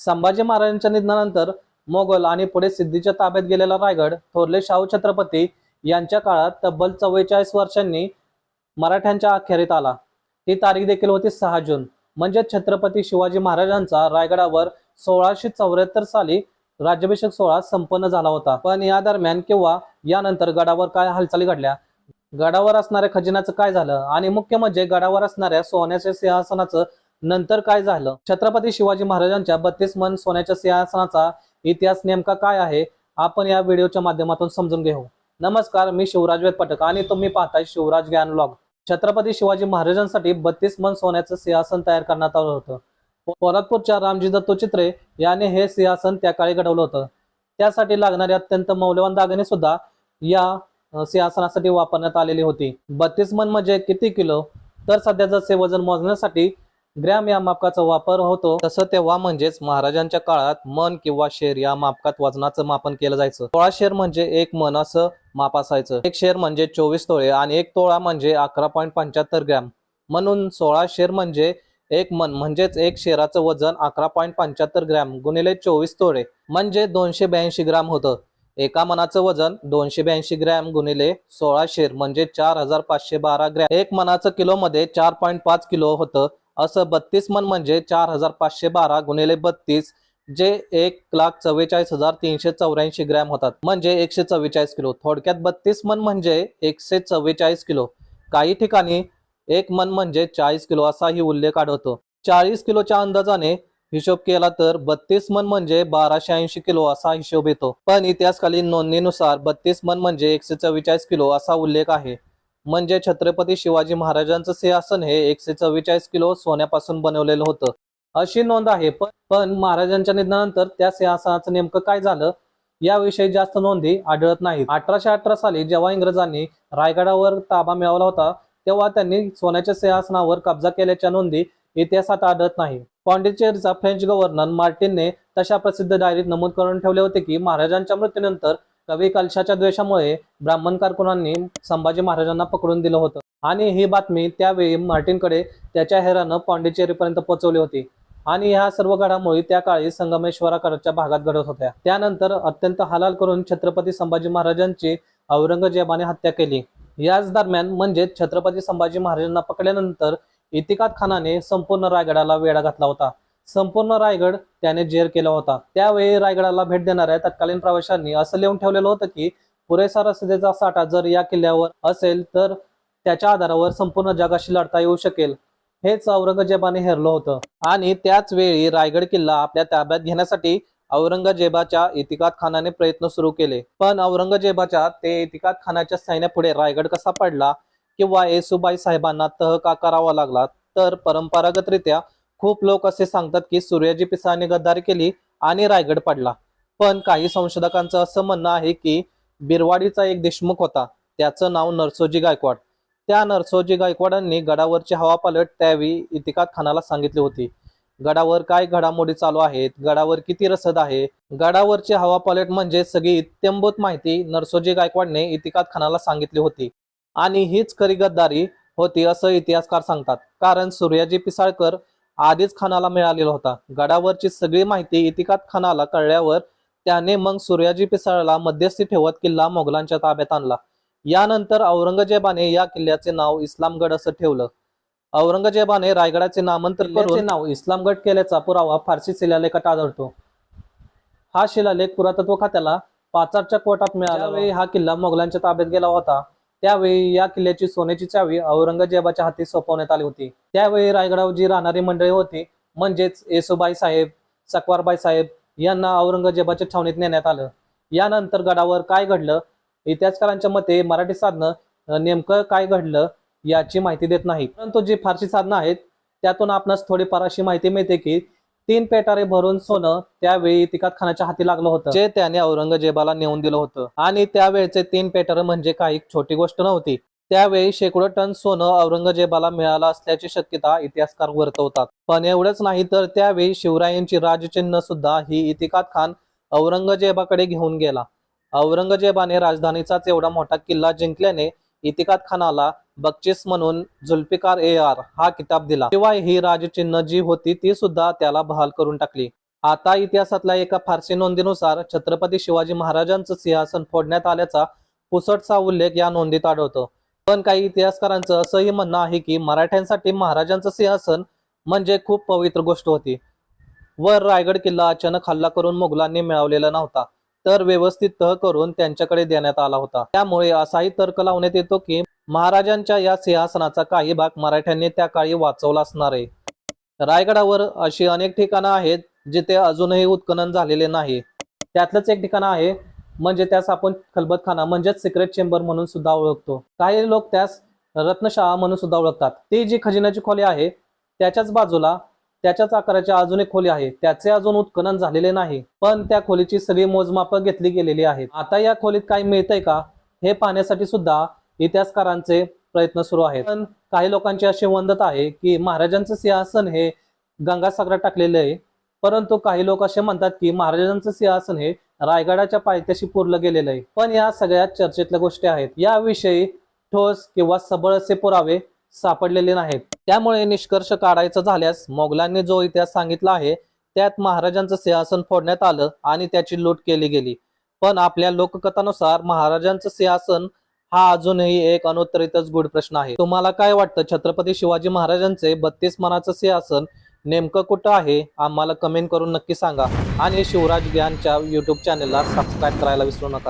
संभाजी महाराजांच्या निधनानंतर मोगल आणि पुढे सिद्धीच्या ताब्यात गेलेला रायगड थोरले शाहू छत्रपती यांच्या काळात तब्बल चव्वेचाळीस वर्षांनी मराठ्यांच्या अखेरीत आला. ही तारीख देखील होती सहा जून. म्हणजे छत्रपती शिवाजी महाराजांचा रायगडावर सोळाशे चौऱ्याहत्तर साली राज्याभिषेक सोहळा संपन्न झाला होता. पण या दरम्यान किंवा यानंतर गडावर काय हालचाली घडल्या? गडावर असणाऱ्या खजिन्याचं काय झालं? आणि मुख्य म्हणजे गडावर असणाऱ्या सोन्याच्या सिंहासनाचं नंतर काय झालं? छत्रपती शिवाजी महाराजांच्या बत्तीस मन सोन्याच्या सिंहासनाचा इतिहास नेमका काय आहे? आपण या व्हिडिओच्या माध्यमातून समजून घेऊ. नमस्कार मी शिवराज वेद आणि तुम्ही पाहताय शिवराज ज्ञान लॉग छत्रपती शिवाजी महाराजांसाठी बत्तीस मन सोन्याचं सिंहासन तयार करण्यात आलं होतं. पोलादपूरच्या रामजी दत्तो चित्रे याने हे सिंहासन त्या काळी घडवलं होतं. त्यासाठी लागणारे अत्यंत मौल्यवान दागिने सुद्धा या सिंहासनासाठी वापरण्यात आलेली होती. बत्तीस मन म्हणजे किती किलो? तर सध्या जसे वजन मोजण्यासाठी ग्रॅम या मापकाचा वापर होतो. तसं तेव्हा म्हणजेच महाराजांच्या काळात मन किंवा शेर या मापकात वजनाचं मापन केलं जायचं. सोळा शेर म्हणजे एक मन असं माप असायचं. एक शेर म्हणजे चोवीस तोळे आणि एक तोळा म्हणजे अकरा पॉईंट पंच्याहत्तर ग्रॅम. म्हणून सोळा शेर म्हणजे एक मन म्हणजेच एक शेराचं वजन अकरा पॉईंट पंच्याहत्तर ग्रॅम गुणिले चोवीस तोळे म्हणजे दोनशे ब्याऐंशी ग्रॅम होतं. एका मनाचं वजन दोनशे ब्याऐंशी ग्रॅम गुणिले सोळा शेर म्हणजे चार हजार पाचशे बारा ग्रॅम. एक मनाचं किलो मध्ये चार पॉईंट पाच किलो होतं. असं बत्तीस मन म्हणजे चार हजार पाचशे बारा गुणिले बत्तीस जे एक लाख चव्वेचाळीस हजार तीनशे चौऱ्याऐंशी ग्रॅम होतात. म्हणजे एकशे चव्वेचाळीस किलो. थोडक्यात बत्तीस मन म्हणजे एकशे चव्वेचाळीस किलो. काही ठिकाणी एक मन म्हणजे चाळीस किलो असाही उल्लेख आढळतो. चाळीस किलोच्या अंदाजाने हिशोब केला तर बत्तीस मन म्हणजे बाराशे ऐंशी किलो असा हिशोब येतो. पण इतिहासकालीन नोंदणीनुसार बत्तीस मन म्हणजे एकशे चव्वेचाळीस किलो असा उल्लेख आहे. म्हणजे छत्रपती शिवाजी महाराजांचं सिंहासन हे एकशे चव्वेचाळीस किलो सोन्यापासून बनवलेलं होतं. अशी नोंद आहे पण पण महाराजांच्या निधनानंतर त्या सिंहासनाचं नेमकं काय झालं? याविषयी जास्त नोंदी आढळत नाहीत. अठराशे अठरा साली जेव्हा इंग्रजांनी रायगडावर ताबा मिळवला होता तेव्हा त्यांनी सोन्याच्या सिंहासनावर कब्जा केल्याच्या नोंदी इतिहासात आढळत नाही. पॉंडिचेरीचा फ्रेंच गव्हर्नर मार्टिनने तशा प्रसिद्ध डायरीत नमूद करून ठेवले होते की महाराजांच्या मृत्यूनंतर कवी कलशाच्या द्वेषामुळे ब्राह्मण कारकुनांनी संभाजी महाराजांना पकडून दिलं होतं. आणि ही बातमी त्यावेळी मार्टिनकडे त्याच्या हेरानं पॉंडिचेरीपर्यंत पोहोचवली होती. आणि ह्या सर्व घडामोडी त्या काळी संगमेश्वराकडच्या भागात घडत होत्या. त्यानंतर अत्यंत हालाल करून छत्रपती संभाजी महाराजांची औरंगजेबाने हत्या केली. याच दरम्यान म्हणजेच छत्रपती संभाजी महाराजांना पकडल्यानंतर इतिकात खानाने संपूर्ण रायगडाला वेढा घातला होता. संपूर्ण रायगड त्याने जेर केला होता. त्यावेळी रायगडाला भेट देणाऱ्या तत्कालीन प्रवाशांनी असं लिहून ठेवलेलं होतं की पुरेसा रसदेचा साठा जर या किल्ल्यावर असेल तर त्याच्या आधारावर संपूर्ण जगाशी लढता येऊ शकेल हेच औरंगजेबाने हेरलं होतं. आणि त्याच वेळी रायगड किल्ला आपल्या ताब्यात घेण्यासाठी औरंगजेबाच्या इतिकात खानाने प्रयत्न सुरू केले. पण औरंगजेबाच्या ते इतिकात खानाच्या सैन्यापुढे रायगड कसा पडला किंवा येसुबाई साहेबांना तह का करावा लागला तर परंपरागतरित्या खूप लोक असे सांगतात की सूर्याजी पिसाने गद्दारी केली आणि रायगड पडला. पण काही संशोधकांचं असं म्हणणं आहे की बिरवाडीचा एक देशमुख होता. त्याचं नाव नरसोजी गायकवाड. त्या नरसोजी गायकवाडांनी गडावरची हवापालट त्यावेळी इतिकात खानाला सांगितली होती. गडावर काय घडामोडी चालू आहेत? गडावर किती रसद आहे? गडावरची हवापालट म्हणजे सगळी इत्यंभूत माहिती नरसोजी गायकवाडने इतिकात खानाला सांगितली होती. आणि हीच खरी गद्दारी होती असं इतिहासकार सांगतात. कारण सूर्याजी पिसाळकर आधीच खानाला मिळालेला होता. गडावरची सगळी माहिती इतिकात खानाला कळल्यावर त्याने मग सूर्याजी पिसाळला मध्यस्थी ठेवत किल्ला मोगलांच्या ताब्यात आणला. यानंतर औरंगजेबाने या किल्ल्याचे नाव इस्लामगड असं ठेवलं. औरंगजेबाने रायगडाचे नामांतर करून नाव इस्लामगड केल्याचा पुरावा फारसी शिलालेखात आढळतो. हा शिलालेख पुरातत्व खात्याला पाचारच्या कोर्टात मिळाला हा किल्ला मोगलांच्या ताब्यात गेला होता. त्यावेळी या किल्ल्याची सोन्याची चावी औरंगजेबाच्या हाती सोपवण्यात आली होती. त्यावेळी रायगडावर जी राहणारी मंडळी होती म्हणजेच येसुबाई साहेब सकवारबाई साहेब यांना औरंगजेबाच्या छावणीत नेण्यात आलं. यानंतर गडावर काय घडलं? इतिहासकारांच्या मते मराठी साधनं नेमकं काय घडलं याची माहिती देत नाही परंतु जी फारशी साधनं आहेत त्यातून आपणास थोडीफार अशी माहिती मिळते की तीन पेटारे भरून सोनं त्यावेळी तिकात खानाच्या हाती लागलं होतं. जे त्याने औरंगजेबाला नेऊन दिलं होतं. आणि त्यावेळेचे तीन पेटारे म्हणजे काही छोटी गोष्ट नव्हती. त्यावेळी शेकडो टन सोनं औरंगजेबाला मिळालं असल्याची शक्यता इतिहासकार वर्तवतात. पण एवढंच नाही तर त्यावेळी शिवरायांची राजचिन्ह सुद्धा ही इतिकात खान औरंगजेबाकडे घेऊन गेला. औरंगजेबाने राजधानीचाच एवढा मोठा किल्ला जिंकल्याने इतिकात खानाला बक्षीस म्हणून झुल्फिकार ए आर हा किताब दिला. शिवाय ही राजचिन्ह जी होती ती सुद्धा त्याला बहाल करून टाकली. आता इतिहासातल्या एका फारसी नोंदीनुसार छत्रपती शिवाजी महाराजांचं सिंहासन फोडण्यात आल्याचा पुसटचा उल्लेख या नोंदीत आढळतो. पण काही इतिहासकारांचं असंही म्हणणं आहे की मराठ्यांसाठी महाराजांचं सिंहासन म्हणजे खूप पवित्र गोष्ट होती. वर रायगड किल्ला अचानक हल्ला करून मुघलांनी मिळवलेला नव्हता. तर व्यवस्थित तह करून त्यांच्याकडे देण्यात आला होता. त्यामुळे असाही तर्क लावण्यात येतो की महाराजांच्या या सिंहासनाचा काही भाग मराठ्यांनी त्या काळी वाचवला असणार आहे. रायगडावर अशी अनेक ठिकाणं आहेत जिथे अजूनही उत्खनन झालेले नाही. त्यातलंच एक ठिकाण आहे म्हणजे त्यास आपण खलबतखाना म्हणजेच सिक्रेट चेंबर म्हणून सुद्धा ओळखतो. काही लोक त्यास रत्नशाळा म्हणून सुद्धा ओळखतात. ती जी खजिन्याची खोली आहे त्याच्याच बाजूला त्याच्याच आकाराची अजून एक खोली आहे. त्याचे अजून उत्खनन झालेले नाही पण त्या खोलीची सगळी मोजमाप घेतली गेलेली आहेत. आता या खोलीत काही मिळतंय का? हे पाहण्यासाठी सुद्धा इतिहासकारांचे प्रयत्न सुरू आहेत. पण काही लोकांची अशी वंदत आहे की महाराजांचं सिंहासन हे गंगासागरात टाकलेलं आहे परंतु काही लोक असे म्हणतात की महाराजांचं सिंहासन हे रायगडाच्या पायथ्याशी पुरलं गेलेलं आहे. पण या सगळ्या चर्चेतल्या गोष्टी आहेत. याविषयी ठोस किंवा सबळ असे पुरावे सापडलेले नाहीत. त्यामुळे निष्कर्ष काढायचा झाल्यास मोगलांनी जो इतिहास सांगितला आहे त्यात महाराजांचं सिंहासन फोडण्यात आलं आणि त्याची लूट केली गेली. पण आपल्या लोककथानुसार महाराजांचं सिंहासन हा अजूनही एक अनुत्तरितच गुढ प्रश्न आहे. तुम्हाला काय वाटतं? छत्रपती शिवाजी महाराजांचे बत्तीस मनाचं सिंहासन नेमकं कुठं आहे? आम्हाला कमेंट करून नक्की सांगा. आणि शिवराज ज्ञानच्या युट्यूब चॅनेलला सबस्क्राईब करायला विसरू नका.